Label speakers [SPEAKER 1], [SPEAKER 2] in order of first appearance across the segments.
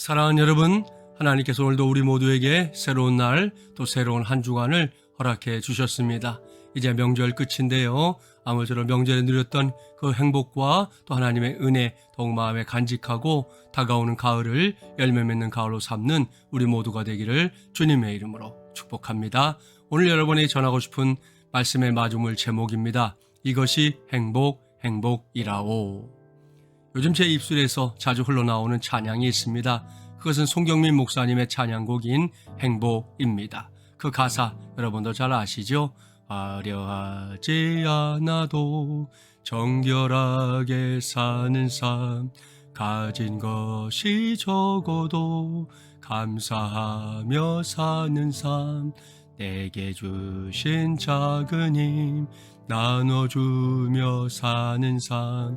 [SPEAKER 1] 사랑하는 여러분, 하나님께서 오늘도 우리 모두에게 새로운 날, 또 새로운 한 주간을 허락해 주셨습니다. 이제 명절 끝인데요. 아무쪼록 명절에 누렸던 그 행복과 또 하나님의 은혜 더욱 마음에 간직하고 다가오는 가을을 열매 맺는 가을로 삼는 우리 모두가 되기를 주님의 이름으로 축복합니다. 오늘 여러분이 전하고 싶은 말씀의 마중물 제목입니다. 이것이 행복, 행복이라오. 요즘 제 입술에서 자주 흘러나오는 찬양이 있습니다. 그것은 송경민 목사님의 찬양곡인 행복입니다. 그 가사 여러분도 잘 아시죠? 화려하지 않아도 정결하게 사는 삶 가진 것이 적어도 감사하며 사는 삶 내게 주신 작은 힘 나눠주며 사는 삶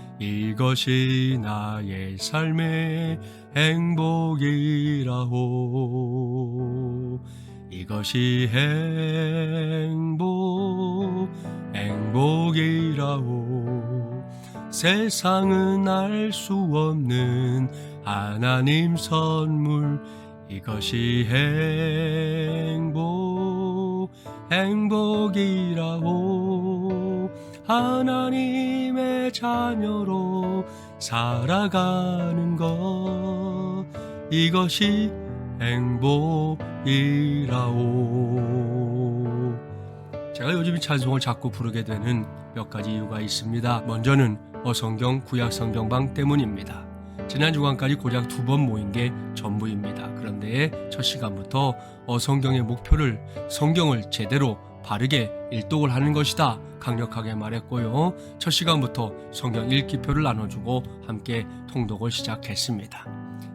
[SPEAKER 1] 이것이 나의 삶의 행복이라고 이것이 행복 행복이라고 세상은 알 수 없는 하나님 선물. 이것이 행복 행복이라고 하나님 의 자녀로 살아가는 것. 이것이 행복이라오. 제가 요즘 이 찬송을 자꾸 부르게 되는 몇 가지 이유가 있습니다. 먼저는 어성경 구약 성경방 때문입니다. 지난 주간까지 고작 두 번 모인 게 전부입니다. 그런데 첫 시간부터 어성경의 목표를 성경을 제대로 바르게 일독을 하는 것이다 강력하게 말했고요. 첫 시간부터 성경 읽기표를 나눠주고 함께 통독을 시작했습니다.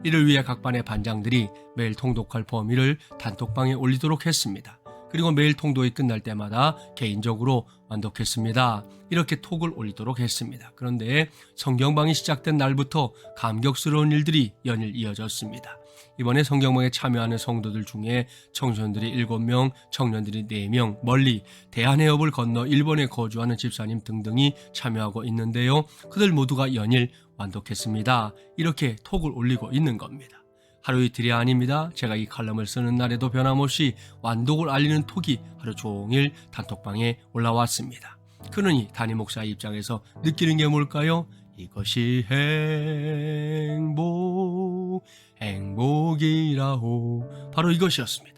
[SPEAKER 1] 이를 위해 각 반의 반장들이 매일 통독할 범위를 단톡방에 올리도록 했습니다. 그리고 매일 통독이 끝날 때마다 개인적으로 완독했습니다. 이렇게 톡을 올리도록 했습니다. 그런데 성경방이 시작된 날부터 감격스러운 일들이 연일 이어졌습니다. 이번에 성경방에 참여하는 성도들 중에 청소년들이 7명, 청년들이 4명, 멀리 대한해협을 건너 일본에 거주하는 집사님 등등이 참여하고 있는데요. 그들 모두가 연일 완독했습니다. 이렇게 톡을 올리고 있는 겁니다. 하루 이틀이 아닙니다. 제가 이 칼럼을 쓰는 날에도 변함없이 완독을 알리는 톡이 하루 종일 단톡방에 올라왔습니다. 그러니 담임 목사 입장에서 느끼는 게 뭘까요? 이것이 행복, 행복이라고 바로 이것이었습니다.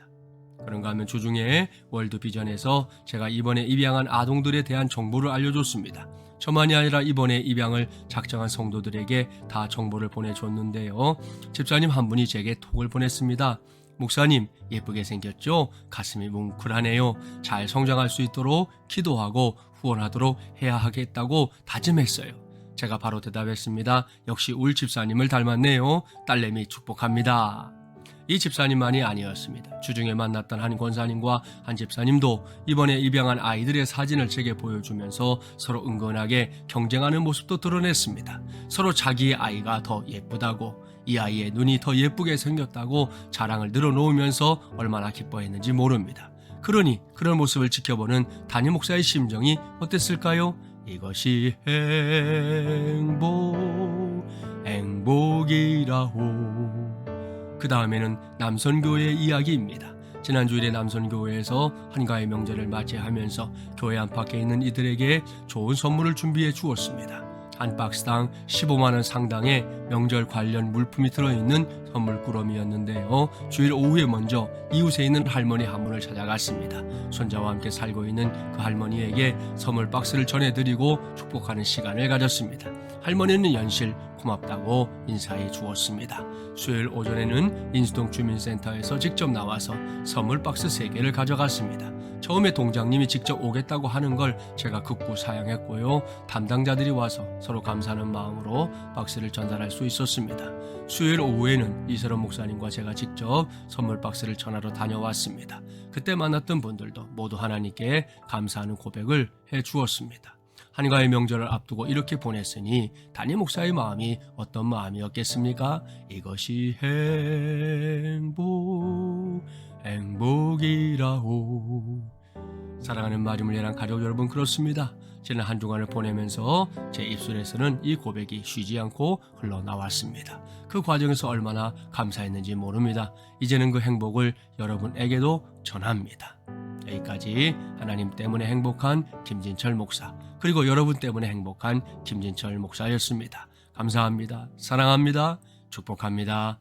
[SPEAKER 1] 그런가 하면 주중에 월드 비전에서 제가 이번에 입양한 아동들에 대한 정보를 알려줬습니다. 저만이 아니라 이번에 입양을 작정한 성도들에게 다 정보를 보내줬는데요. 집사님 한 분이 제게 톡을 보냈습니다. 목사님, 예쁘게 생겼죠? 가슴이 뭉클하네요. 잘 성장할 수 있도록 기도하고 후원하도록 해야 하겠다고 다짐했어요. 제가 바로 대답했습니다. 역시 울 집사님을 닮았네요. 딸내미 축복합니다. 이 집사님만이 아니었습니다. 주중에 만났던 한 권사님과 한 집사님도 이번에 입양한 아이들의 사진을 제게 보여주면서 서로 은근하게 경쟁하는 모습도 드러냈습니다. 서로 자기의 아이가 더 예쁘다고 이 아이의 눈이 더 예쁘게 생겼다고 자랑을 늘어놓으면서 얼마나 기뻐했는지 모릅니다. 그러니 그런 모습을 지켜보는 담임 목사의 심정이 어땠을까요? 이것이 행복, 행복이라고. 그 다음에는 남선교회 이야기입니다. 지난 주일에 남선교회에서 한가위 명절을 맞이하면서 교회 안팎에 있는 이들에게 좋은 선물을 준비해 주었습니다. 한 박스당 15만 원 상당의 명절 관련 물품이 들어있는 선물 꾸러미였는데요. 주일 오후에 먼저 이웃에 있는 할머니 한 분을 찾아갔습니다. 손자와 함께 살고 있는 그 할머니에게 선물 박스를 전해드리고 축복하는 시간을 가졌습니다. 할머니는 연실 고맙다고 인사해 주었습니다. 수요일 오전에는 인수동 주민센터에서 직접 나와서 선물 박스 3개를 가져갔습니다. 처음에 동장님이 직접 오겠다고 하는 걸 제가 극구 사양했고요. 담당자들이 와서 서로 감사하는 마음으로 박스를 전달할 수 있었습니다. 수요일 오후에는 이세롬 목사님과 제가 직접 선물 박스를 전하러 다녀왔습니다. 그때 만났던 분들도 모두 하나님께 감사하는 고백을 해 주었습니다. 한가의 명절을 앞두고 이렇게 보냈으니 담임 목사의 마음이 어떤 마음이었겠습니까? 이것이 행복, 행복이라오. 사랑하는 마리물리랑 가족 여러분 그렇습니다. 지난 한 주간을 보내면서 제 입술에서는 이 고백이 쉬지 않고 흘러나왔습니다. 그 과정에서 얼마나 감사했는지 모릅니다. 이제는 그 행복을 여러분에게도 전합니다. 여기까지 하나님 때문에 행복한 김진철 목사 그리고 여러분 때문에 행복한 김진철 목사였습니다. 감사합니다. 사랑합니다. 축복합니다.